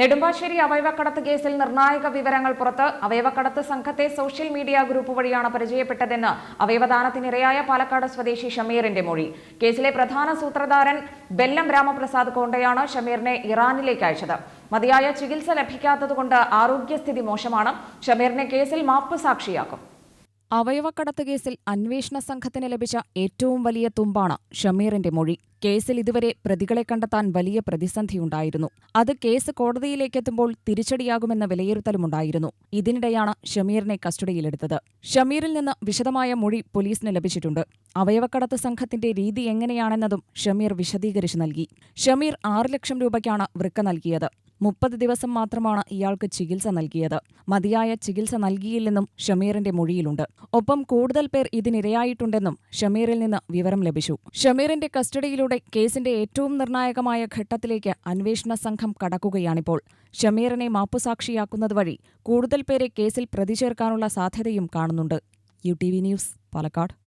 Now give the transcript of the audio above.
നെടുമ്പാശ്ശേരി അവയവക്കടത്ത് കേസിൽ നിർണായക വിവരങ്ങൾ പുറത്ത് അവയവക്കടത്ത് സംഘത്തെ സോഷ്യൽ മീഡിയ ഗ്രൂപ്പ് വഴിയാണ് പരിചയപ്പെട്ടതെന്ന് അവയവദാനത്തിനിരയായ പാലക്കാട് സ്വദേശി ഷമീറിന്റെ മൊഴി. കേസിലെ പ്രധാന സൂത്രധാരൻ ബെല്ലം രാമപ്രസാദ് കോണ്ടയാണ് ഷമീറിനെ ഇറാനിലേക്ക് അയച്ചത്. മതിയായ ചികിത്സ ലഭിക്കാത്തതുകൊണ്ട് ആരോഗ്യസ്ഥിതി മോശമാണ്. ഷമീറിനെ കേസിൽ മാപ്പ് സാക്ഷിയാക്കും. അവയവക്കടത്ത് കേസിൽ അന്വേഷണ സംഘത്തിന് ലഭിച്ച ഏറ്റവും വലിയ തുമ്പാണ് ഷമീറിന്റെ മൊഴി. കേസിൽ ഇതുവരെ പ്രതികളെ കണ്ടെത്താൻ വലിയ പ്രതിസന്ധിയുണ്ടായിരുന്നു. അത് കേസ് കോടതിയിലേക്കെത്തുമ്പോൾ തിരിച്ചടിയാകുമെന്ന വിലയിരുത്തലുമുണ്ടായിരുന്നു. ഇതിനിടെയാണ് ഷമീറിനെ കസ്റ്റഡിയിലെടുത്തത്. ഷമീറിൽ നിന്ന് വിശദമായ മൊഴി പോലീസിന് ലഭിച്ചിട്ടുണ്ട്. അവയവക്കടത്ത് സംഘത്തിന്റെ രീതി എങ്ങനെയാണെന്നതും ഷമീർ വിശദീകരിച്ചു നൽകി. ഷമീർ ആറ് ലക്ഷം രൂപയ്ക്കാണ് വൃക്ക നൽകിയത്. മുപ്പത് ദിവസം മാത്രമാണ് ഇയാൾക്ക് ചികിത്സ നൽകിയത്. മതിയായ ചികിത്സ നൽകിയില്ലെന്നും ഷമീറിന്റെ മൊഴിയിലുണ്ട്. ഒപ്പം കൂടുതൽ പേർ ഇതിനിരയായിട്ടുണ്ടെന്നും ഷമീറിൽ നിന്ന് വിവരം ലഭിച്ചു. ഷമീറിന്റെ കസ്റ്റഡിയിലൂടെ കേസിന്റെ ഏറ്റവും നിർണായകമായ ഘട്ടത്തിലേക്ക് അന്വേഷണ സംഘം കടക്കുകയാണിപ്പോൾ. ഷമീറിനെ മാപ്പുസാക്ഷിയാക്കുന്നത് വഴി കൂടുതൽ പേരെ കേസിൽ പ്രതിചേർക്കാനുള്ള സാധ്യതയും കാണുന്നുണ്ട്. U T V news Palakkad.